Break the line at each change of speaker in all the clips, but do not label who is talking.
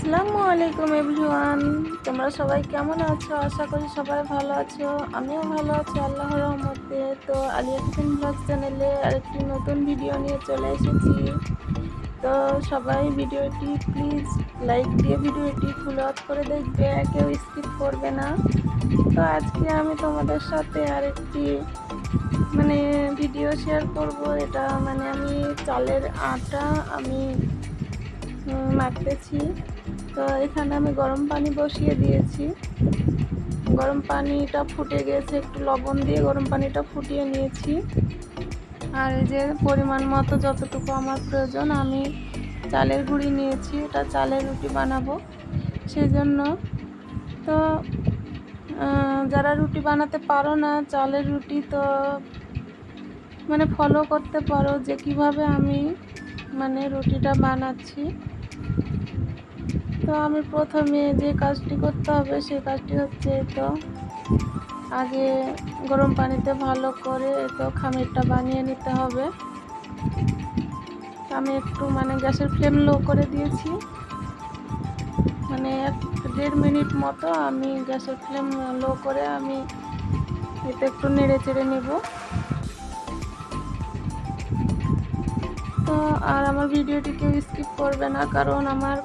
আসসালামু আলাইকুম এভরিওয়ান। তোমরা সবাই কেমন আছো? আশা করি সবাই ভালো আছো। আমিও ভালো আছি, আল্লাহর রহমতে। তো আলিয়া কিচেন ব্লগ চ্যানেলে আরেকটি নতুন ভিডিও নিয়ে চলে এসেছি। তো সবাই ভিডিওটি প্লিজ লাইক দিয়ে ভিডিওটি ফুল আপ করে দেখবে, কেউ স্কিপ করবে না। তো আজকে আমি তোমাদের সাথে আরেকটি মানে ভিডিও শেয়ার করব। এটা মানে আমি চালের আটা আমি মাখতেছি। তো এখানে আমি গরম পানি বসিয়ে দিয়েছি। গরম পানিটা ফুটে গেছে, একটু লবণ দিয়ে গরম পানিটা ফুটিয়ে নিয়েছি। আর এই যে পরিমাণ মতো যতটুকু আমার প্রয়োজন, আমি চালের গুঁড়ি নিয়েছি, এটা চালের রুটি বানাবো সেই জন্য তো যারা রুটি বানাতে পারো না চালের রুটি, তো মানে ফলো করতে পারো যে কীভাবে আমি মানে রুটিটা বানাচ্ছি। তো আমি প্রথমে যে কাজটি করতে হবে সেই কাজটি হচ্ছে তো। আগে গরম পানিতে ভালো করে তো খামিরটা বানিয়ে নিতে হবে। আমি একটু মানে গ্যাসের ফ্লেম লো করে দিয়েছি। মানে এক দেড় মিনিট মতো আমি গ্যাসের ফ্লেম লো করে আমি এতে একটু নেড়ে চেড়ে নেব। তো আর আমার ভিডিওটি কেউ স্কিপ করবে না, কারণ আমার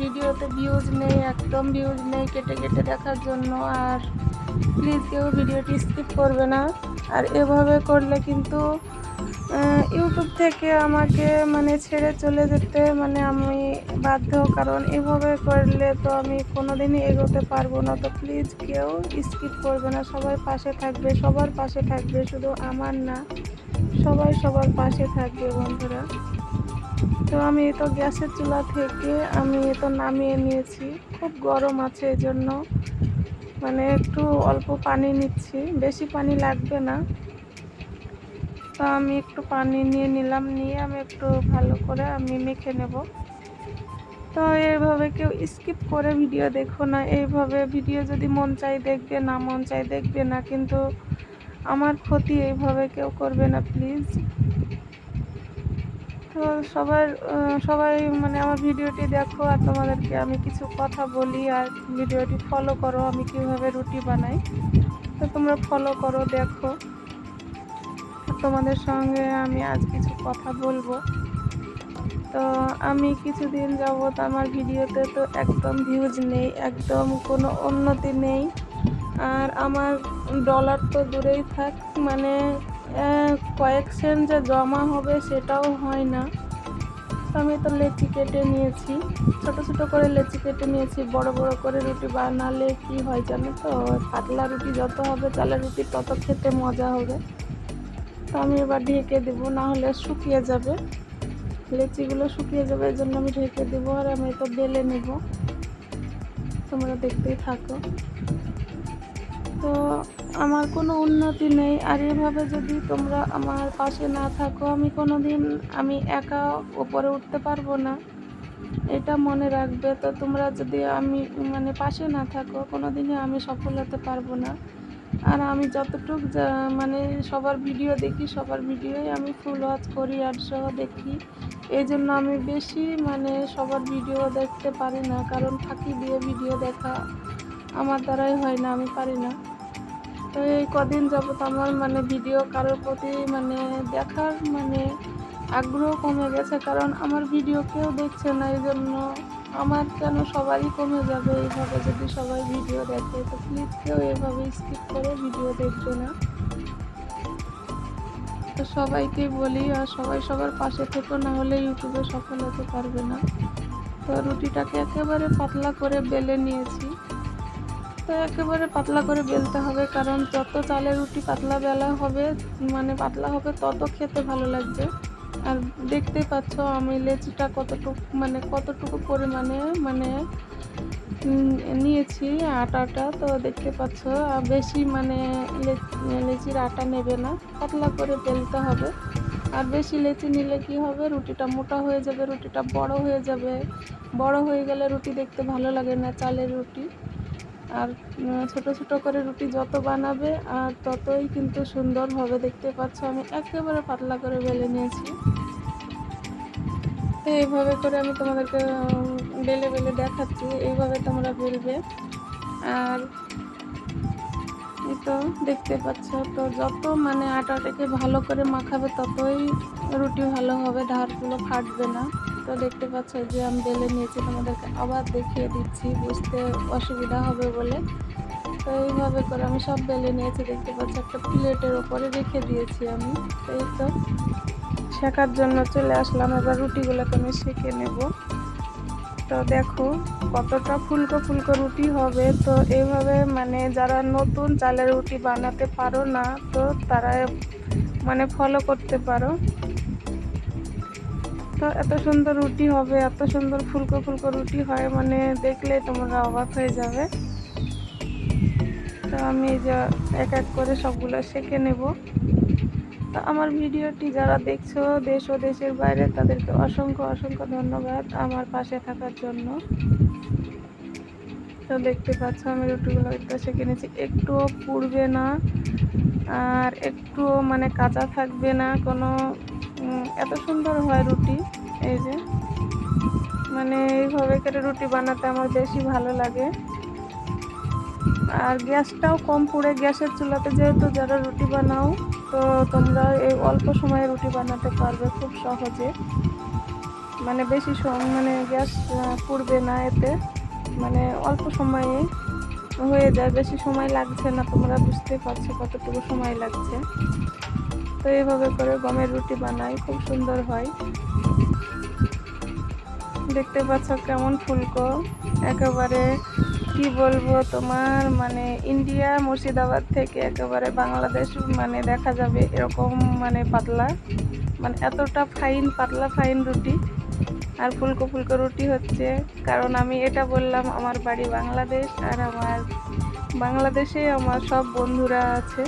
ভিডিওতে ভিউজ নেই, একদম ভিউজ নেই কেটে কেটে দেখার জন্য, আর প্লিজ কেউ ভিডিওটি স্কিপ করবে না। আর এভাবে করলে কিন্তু ইউটিউব থেকে আমাকে মানে ছেড়ে চলে যেতে মানে আমি বাধ্য, কারণ এভাবে করলে তো আমি কোনোদিনই এগোতে পারব না। তো প্লিজ কেউ স্কিপ করবে না সবাই পাশে থাকবে, সবার পাশে থাকবে, শুধু আমার না। সবাই সবার পাশে থাকবে বন্ধুরা। তো আমি তো গ্যাসের চুলা থেকে আমি তো নামিয়ে নিয়েছি। খুব গরম আছে এই জন্য মানে একটু অল্প পানি নিচ্ছি। বেশি পানি লাগবে না। তো আমি একটু পানি নিয়ে নিলাম। নিয়ে আমি একটু ভালো করে আমি মেখে নেব। তো এইভাবে কেউ স্কিপ করে ভিডিও দেখো না। এইভাবে ভিডিও যদি মন চাই দেখবে, না মন চাই দেখবে না। কিন্তু আমার ক্ষতি এইভাবে কেউ করবে না প্লিজ তো সবার সবাই মানে আমার ভিডিওটি দেখো আর তোমাদেরকে আমি কিছু কথা বলি আর ভিডিওটি ফলো করো, আমি কীভাবে রুটি বানাই। তো তোমরা ফলো করো, দেখো। তোমাদের সঙ্গে আমি আজ কিছু কথা বলব। তো আমি কিছুদিন যাবত আমার ভিডিওতে তো একদম ভিউজ নেই, একদম কোনো উন্নতি নেই। আর আমার ডলার তো দূরেই থাক মানে কয়েক সেন্ট যে জমা হবে সেটাও হয় না। আমি তো লেচি কেটে নিয়েছি, ছোট ছোট করে লেচি কেটে নিয়েছি, বড় বড় করে রুটি বানালে কি হয় জানো তো? পাতলা রুটি যত হবে, চালের রুটি তত খেতে মজা হবে। তো আমি এবার ঢেকে দেবো, না হলে শুকিয়ে যাবে। লেচিগুলো শুকিয়ে যাবে, এই জন্য আমি ঢেকে দেবো আর আমি তো বেলে নেব। তোমরা দেখতেই থাকো। তো আমার কোনো উন্নতি নেই। আর এভাবে যদি তোমরা আমার পাশে না থাকো, আমি কোনো দিন আমি একা ওপরে উঠতে পারব না। এটা মনে রাখবে। তো তোমরা যদি আমি মানে পাশে না থাকো কোনো দিনই আমি সফল হতে পারব না। আর আমি যতটুক মানে সবার ভিডিও দেখি, সবার ভিডিওই আমি ফুল ওয়াচ করি আর সহ দেখি। এই জন্য আমি বেশি মানে সবার ভিডিও দেখতে পারি না। কারণ ফাঁকি দিয়ে ভিডিও দেখা আমার দ্বারাই হয় না, আমি পারি না। তো এই কদিন যাবত আমার মানে ভিডিও কারোর প্রতি মানে দেখার মানে আগ্রহ কমে গেছে, কারণ আমার ভিডিও কেউ দেখছে না, এই জন্য আমার কেন সবারই কমে যাবে এইভাবে যদি সবাই ভিডিও দেখে, তো প্লিজ কেউ এভাবে স্কিপ করে ভিডিও দেখবে না। তো সবাইকে বলি, আর সবাই সবার পাশে থেকো, না হলে ইউটিউবে সফল হতে পারবে না। তো রুটিটাকে একেবারে পাতলা করে বেলে নিয়েছি। তো একেবারে পাতলা করে বেলতে হবে, কারণ যত চালের রুটি পাতলা বেলা হবে মানে পাতলা হবে, তত খেতে ভালো লাগবে। আর দেখতেই পাচ্ছ আমি লেচিটা কতটুকু মানে কতটুকু পরিমাণে মানে নিয়েছি আটাটা। তো দেখতে পাচ্ছ, আর বেশি মানে লেচির আটা নেবে না, পাতলা করে বেলতে হবে। আর বেশি লেচি নিলে কি হবে, রুটিটা মোটা হয়ে যাবে, রুটিটা বড় হয়ে যাবে। বড় হয়ে গেলে রুটি দেখতে ভালো লাগে না, চালের রুটি। আর ছোট ছোট করে রুটি যত বানাবে, আর ততই কিন্তু সুন্দরভাবে দেখতে পাচ্ছ আমি। একেবারে পাতলা করে বেলে নিয়েছি। তো এইভাবে করে আমি তোমাদেরকে বেলে বেলে দেখাচ্ছি। এইভাবে তোমরা বেলবে। আর তো দেখতে পাচ্ছ, তো যত মানে আটাটাকে ভালো করে মাখাবে ততই রুটি ভালো হবে, ধারগুলো ফাটবে না। তো দেখতে পাচ্ছ যে আমি বেলে নিয়েছি, তোমাদেরকে আবার দেখিয়ে দিচ্ছি, বুঝতে অসুবিধা হবে বলে। তো এইভাবে করে আমি সব বেলে নিয়েছি, দেখতে পাচ্ছি একটা প্লেটের ওপরে রেখে দিয়েছি আমি। এই তো, শেখার জন্য চলে আসলাম। এবার রুটিগুলোকে আমি সেঁকে নেব। তো দেখো, কতটা ফুলকো ফুলকো রুটি হবে। তো এইভাবে মানে যারা নতুন চালের রুটি বানাতে পারো না, তো তারা মানে ফলো করতে পারো। তো এত সুন্দর রুটি হবে, এত সুন্দর ফুলকো ফুলকো রুটি হয় মানে দেখলে তোমরা অবাক হয়ে যাবে। তো আমি এই যে এক এক করে সবগুলো শেখে নেব। তো আমার ভিডিওটি যারা দেখছ দেশ ও দেশের বাইরে, তাদেরকে অসংখ্য অসংখ্য ধন্যবাদ আমার পাশে থাকার জন্য। তো দেখতে পাচ্ছ আমি রুটিগুলো একটু শেখে নিয়েছি। একটুও পুড়বে না, আর একটুও মানে কাঁচা থাকবে না, কোনো এত সুন্দর হয় রুটি, এই যে। মানে এইভাবে কেটে রুটি বানাতে আমার বেশি ভালো লাগে। আর গ্যাসটাও কম পুড়ে, গ্যাসের চুলাতে যেহেতু যারা রুটি বানাও, তো তোমরা এই অল্প সময়ে রুটি বানাতে পারবে খুব সহজে। মানে বেশি মানে গ্যাস পুড়বে না এতে। মানে অল্প সময়ে হয়ে যায়, বেশি সময় লাগছে না, তোমরা বুঝতে পারছ কতটুকু সময় লাগছে। তো এইভাবে করে গমের রুটি বানাই, খুব সুন্দর হয়। দেখতে পাচ্ছ কেমন ফুলকো। একেবারে কি বলব তোমার মানে ইন্ডিয়া, মুর্শিদাবাদ থেকে একেবারে বাংলাদেশ মানে দেখা যাবে এরকম মানে পাতলা। মানে এতটা ফাইন পাতলা ফাইন রুটি। আর ফুলকো ফুলকো রুটি হচ্ছে, কারণ আমি এটা বললাম, আমার বাড়ি বাংলাদেশ আর আমার বাংলাদেশে আমার সব বন্ধুরা আছে।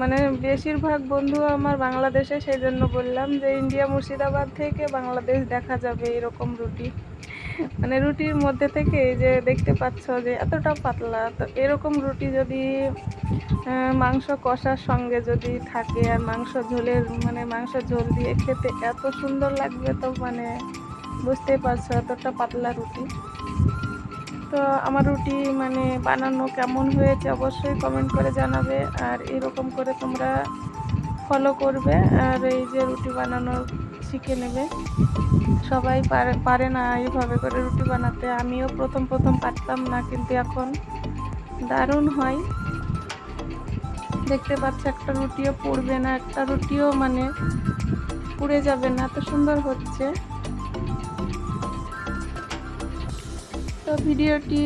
মানে বেশিরভাগ বন্ধু আমার বাংলাদেশে সেই জন্য বললাম যে ইন্ডিয়া মুর্শিদাবাদ থেকে বাংলাদেশ দেখা যাবে এরকম রুটি। মানে রুটির মধ্যে থেকে যে দেখতে পাচ্ছ যে এতটা পাতলা, তো এরকম রুটি যদি মাংস কষার সঙ্গে যদি থাকে আর মাংস ঝোলের মানে মাংস ঝোল দিয়ে খেতে এত সুন্দর লাগবে তো মানে বুঝতেই পারছ এতটা পাতলা রুটি। তো আমার রুটি মানে বানানো কেমন হয়েছে অবশ্যই কমেন্ট করে জানাবে। আর এরকম করে তোমরা ফলো করবে আর এই যে রুটি বানানো শিখে নেবে। সবাই পারে পারে না এইভাবে করে রুটি বানাতে। আমিও প্রথম প্রথম পারতাম না, কিন্তু এখন দারুণ হয়। দেখতে পাচ্ছি একটা রুটিও পড়বে না, একটা রুটিও মানে পুড়ে যাবে না, এত সুন্দর হচ্ছে। তো ভিডিওটি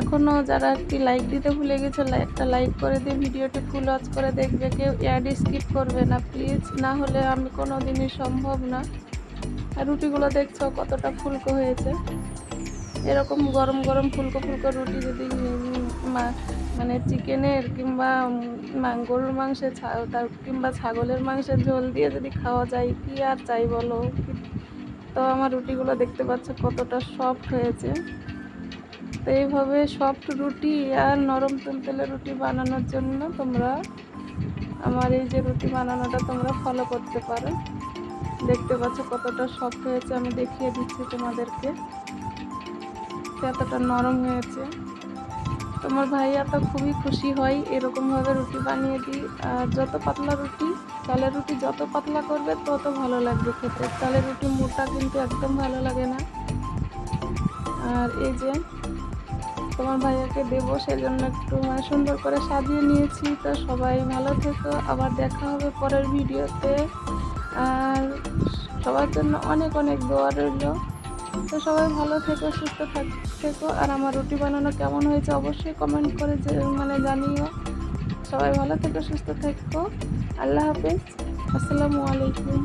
এখনও যারা একটি লাইক দিতে ভুলে গেছে একটা লাইক করে দিয়ে ভিডিওটি ফুল ওয়াচ করে দেখবে। কেউ অ্যাড স্কিপ করবে না প্লিজ না হলে আমি কোনো দিনই সম্ভব না। আর রুটিগুলো দেখছ কতটা ফুলকো হয়েছে। এরকম গরম গরম ফুলকো ফুলকো রুটি যদি মানে চিকেনের কিংবা মা গরুর মাংসের তার কিংবা ছাগলের মাংসের ঝোল দিয়ে যদি খাওয়া যায়, কি আর চাই বলো? তো আমার রুটিগুলো দেখতে পাচ্ছ কতটা সফট হয়েছে। তো এইভাবে সফট রুটি আর নরম তেলে রুটি বানানোর জন্য তোমরা আমার এই যে রুটি বানানোটা তোমরা ফলো করতে পারো। দেখতে পাচ্ছ কতটা সফট হয়েছে, আমি দেখিয়ে দিচ্ছি তোমাদেরকে। এতটা নরম হয়েছে। তোমার ভাইয়া তো খুবই খুশি হয় এরকমভাবে রুটি বানিয়ে দিই। আর যত পাতলা রুটি চালের রুটি যত পাতলা করবে, তত ভালো লাগবে খেতে। চালের রুটি মোটা কিন্তু একদম ভালো লাগে না। আর এই যে তোমার ভাইয়াকে দেবো, সেজন্য একটু মানে সুন্দর করে সাজিয়ে নিয়েছি। তো সবাই ভালো থেকো, আবার দেখা হবে পরের ভিডিওতে। আর সবার জন্য অনেক অনেক দোয়া রইল। তো সবাই ভালো থেকো, সুস্থ থাক আর আমার রুটি বানানো কেমন হয়েছে অবশ্যই কমেন্ট করে মানে জানিও। সবাই ভালো থেকো, সুস্থ থেকো। আল্লাহ হাফিজ। আসসালামু আলাইকুম।